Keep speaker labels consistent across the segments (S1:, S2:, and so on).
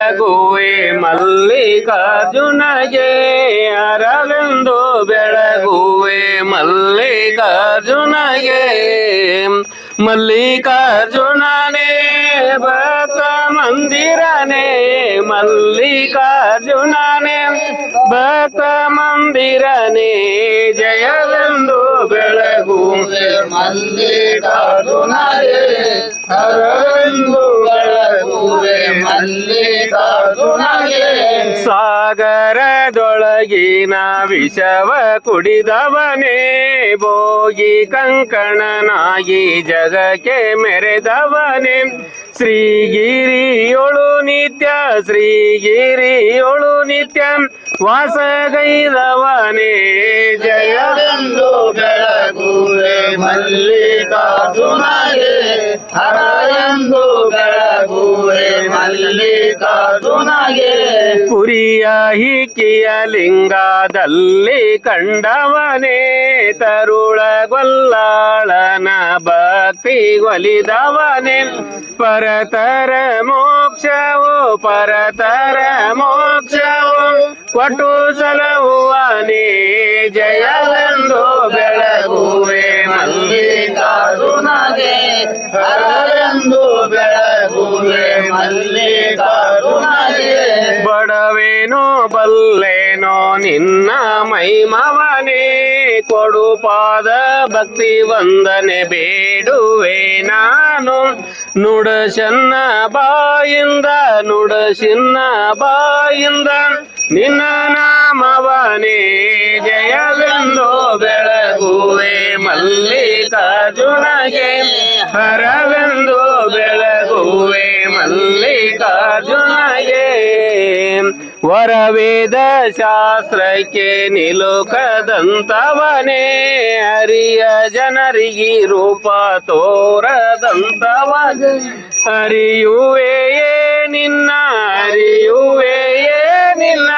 S1: ಬೆಳಗುವೆ ಮಲ್ಲಿಕಾರ್ಜುನಗೆ ಅರವಿಂದು ಬೆಳಗುವೆ ಮಲ್ಲಿಕಾರ್ಜುನಗೆ ಮಲ್ಲಿಕಾರ್ಜುನನೇ ಭಕ್ತ ಮಂದಿರನೇ ಮಲ್ಲಿಕಾರ್ಜುನನೇ ಭಕ್ತ ಮಂದಿರನೇ ಜಯವೆಂದು ಬೆಳಗುವೆ
S2: ಮಲ್ಲಿಕಾರ್ಜುನರೇ ಹರವೆಂದು ಬೆಳಗುವೆ ಮಲ್ಲಿಕಾರ್ಜುನಗೆ
S1: ಸಾಗರದೊಳಗಿನ ವಿಷವ ಕುಡಿದವನೇ, ಭೋಗಿ ಕಂಕಣನಾಗಿ ಜಗಕ್ಕೆ ಮೆರೆದವನೇ. ಶ್ರೀಗಿರಿಯೊಳು ನಿತ್ಯ ಶ್ರೀಗಿರಿಯೊಳು ನಿತ್ಯ ವಾಸಗೈದವನೇ ಜಯ
S2: ಬೆಳಗುವೆ ಮಲ್ಲಿಕಾರ್ಜುನಗೆ ಹರವೆಂದು
S1: ಪುರಿಯ ಹಿಕ್ಕಿಯ ಲಿಂಗದಲ್ಲಿ ಕಂಡವನೇ ತರುಳ ಗೊಲ್ಲಾಳನ ಭಕ್ತಿ ಒಲಿದವನೇ. ಪರತರ ಮೋಕ್ಷವು ಪರತರ ಮೋಕ್ಷವು, ಕೊಟ್ಟು ಸಲಹುವನೇ ಜಯವೆಂದು ಬೆಳಗುವೆ
S2: ಮಲ್ಲಿಕಾರ್ಜುನಗೆ
S1: ನಿನ್ನ ಮೈಮವನೇ ಕೊಡು ಪಾದ ಭಕ್ತಿ ವಂದನೆ ಬೇಡುವೆ ನಾನು. ನುಡಸನ್ನ ಬಾಯಿಂದ ನುಡಸಿನ್ನ ಬಾಯಿಂದ, ನಿನ್ನ ನಾಮವನೇ ಜಯವೆಂದು ಬೆಳಗುವೆ ಮಲ್ಲಿಕಾರ್ಜುನಗೆ. ಹರವೆಂದು ಬೆಳಗುವೆ ಮಲ್ಲಿಕಾರ್ಜುನಗೆ ವರವೇದ ಶಾಸ್ತ್ರಕ್ಕೆ ನಿಲುಕದಂತವನೇ ಹರಿಯ ಜನರಿಗೆ ರೂಪ ತೋರದಂತವನೇ. ಹರಿಯುವೆಯೇ ನಿನ್ನ ಹರಿಯುವೆಯೇ ನಿನ್ನ,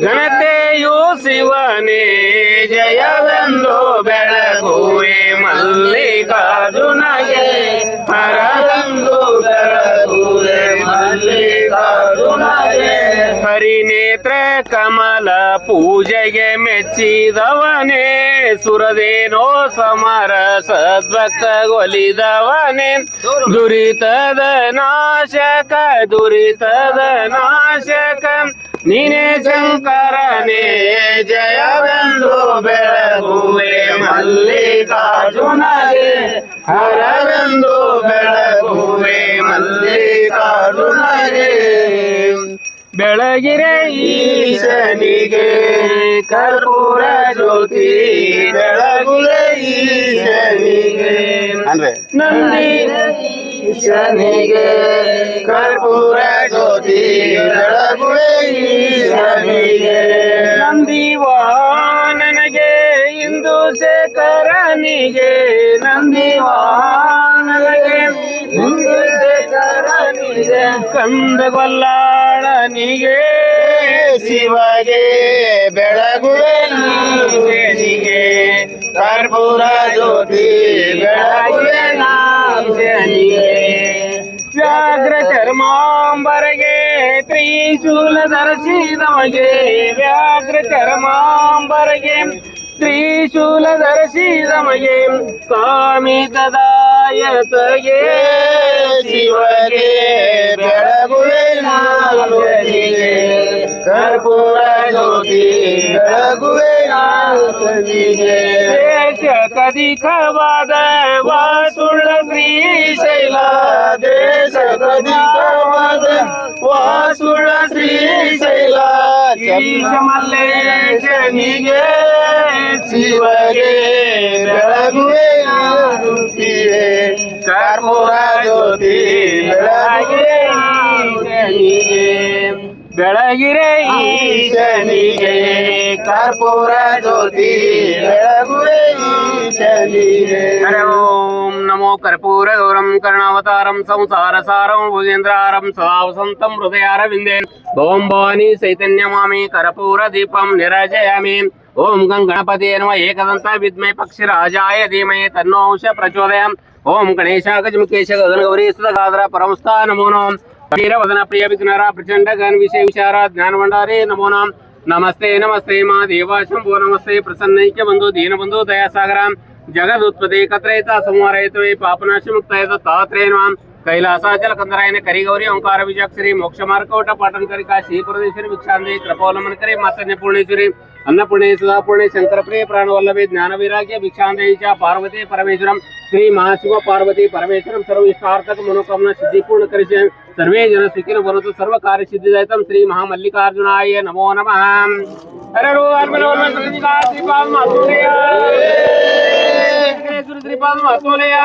S1: ಘನತೆಯು ಶಿವನೇ, ಜಯವೆಂದು ಬೆಳಗುವೆ ಮಲ್ಲಿಕಾರ್ಜುನಗೆ ಕಮಲ ಪೂಜೆಗೆ ಮೆಚ್ಚಿದವನೇ, ಸುರದೇನೋ ಸಮರ ಸದ್ಭಕ್ತ ಒಲಿದವನೇ ದುರಿತದ ನಾಶಕ ದುರಿತದ ನಾಶಕ, ನೀನೇ ಶಂಕರನೇ, ಜಯವೆಂದು ಬೆಳಗುವೆ
S2: ಮಲ್ಲಿಕಾರ್ಜುನಗೆ ಹರವೆಂದು ಬೆಳಗುವೆ ಮಲ್ಲಿಕಾರ್ಜುನಗೆ
S1: ಬೆಳಗಿರೆ ಈಶನಿಗೆ ಕರ್ಪೂರ ಜ್ಯೋತಿ
S2: ಬೆಳಗುವೆ ಈಶನಿಗೆ
S3: ಅಂದ್ರೆ
S1: ನಂದಿ
S2: ಈಶನಿಗೆ ಕರ್ಪೂರ ಜ್ಯೋತಿ ಬೆಳಗುವೆ ಈಶನಿಗೆ
S1: ನಂದಿವಾನನಿಗೆ ಇಂದು ಶೇಖರನಿಗೆ ನಂದಿವಾನನಿಗೆ ಇಂದು ಶೇಖರನಿಗೆ ಕಂದಗೊಲ್ಲಾಳನಿಗೆ
S2: ಶಿವಗೆ ಬೆಳಗುವೆ ಈಶನಿಗೆ ಕರ್ಪೂರ ಜ್ಯೋತಿ ಬೆಳಗುವೆ ನಾಶನಿಗೆ
S1: ವ್ಯಾಘ್ರ ಚರ್ಮಾಂಬರಗೆ ತ್ರಿಶೂಲ ಧರಿಸಿದವಗೆ ವ್ಯಾಘ್ರ ಚರ್ಮಾಂಬರಗೆ ತ್ರಿಶೂಲ ಧರಿಸಿದವಗೆ ಕಾಮಿತದಾಯತಗೆ
S2: ಶಿವಗೆ ಬೆಳಗುವೆ ನಾಶನಿಗೆ ಕರ್ಪೂರ ಜ್ಯೋತಿ ಬೆಳಗುವೆ ನಾಶನಿಗೆ
S1: ದೇಶಕಧಿಕವಾದ ವಾಸುಳ್ಳ ಶ್ರೀಶೈಲ
S2: ದೇಶಗದಿಕವಾದ ವಾಸುಳ ಶ್ರೀಶೈಲ
S1: ಈಶ ಮಲ್ಲೇಶನಿಗೆ
S2: ಶಿವಗೆ ಬೆಳಗುವೆ ಆರುತ್ತಿವೆ ಕರ್ಪೂರ
S1: ಬೆಳಗಿರೆ
S2: ಈಶನಿಗೆ ಕರ್ಪೂರ ಜ್ಯೋತಿ ಬೆಳಗುವೆ ಈಶನಿಗೆ
S1: ಹರ ಓಂ ನಮೋ ಕರ್ಪೂರ ಗೌರಂ ಕರ್ಣಾವತಾರಂ ಸಂಸಾರ ಸಾರಂ ಭುಜೇಂದ್ರಾರಂ ಸದಾ ವಸಂತಂ ಹೃದಯಾರವಿಂದೇ ಓಂ ಭವಾನಿ ಚೈತನ್ಯ ಮಾಮಿ ಕರ್ಪೂರ ದೀಪಂ ನಿರಾಜಯಾಮಿ ಓಂ ಗಂ ಗಣಪತಿ ನಮ ಏಕದಂತ ವಿದ್ಮೈ ಪಕ್ಷಿ ರಾಜಾಯ ಧೀಮಹಿ ತನ್ನೋ ಅಂಶ ಪ್ರಚೋದಯ ಓಂ ಗಣೇಶ ಗಜಮುಖೇಶ ಗಗನ ಗೌರಿ ಸುಧಗಾದ್ರ వదనప్రియవిఘ్నరా ప్రచండ గణ విషయ విచారా జ్ఞానవండారే నమో నాం. నమస్తే నమస్తే మా దేవాశంభో నమస్తే ప్రసన్నైక్య బంధు దీనబంధు దయాసాగరాం. జగదుత్పదే కత్రైత సంహారయత్వే పాపనాశముక్తాయ తాత్రేణ కైలాసాచల కందరాయన కరిగౌరి ఓంకార విజాక్షరి మోక్ష మార్కౌట పాటంకరి కాశీ పురదేశ్వరి విక్షాంది కృపవలమనకరి మత్స్యపూర్ణేశ్వరి అన్నపూర్ణే సదాపూర్ణే శంకరప్రియ ప్రాణవల్లభే జ్ఞానవీరాగ్య విక్షాంతేచ పార్వతీ పరమేశ్వరం శ్రీ మహాశివ పార్వతీ పరమేశ్వరం సర్వవిష్టార్థక మనోకామన సిద్ధిపూర్ణ కరిచే సర్వే జన సుఖిన వరతు సర్వకార్య సిద్ధిదాయతం శ్రీ మహామల్లికార్జునాయ నమో నమ. శ్రీపాదం అసూలయా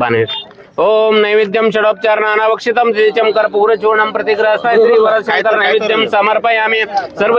S1: बानेश ओम नैवेद्यम षडोपचारणाना वक्षितम कर्पूरचूर्णम प्रतिग्रह श्री वरस नैवेद्यम समर्पयामि. सर्व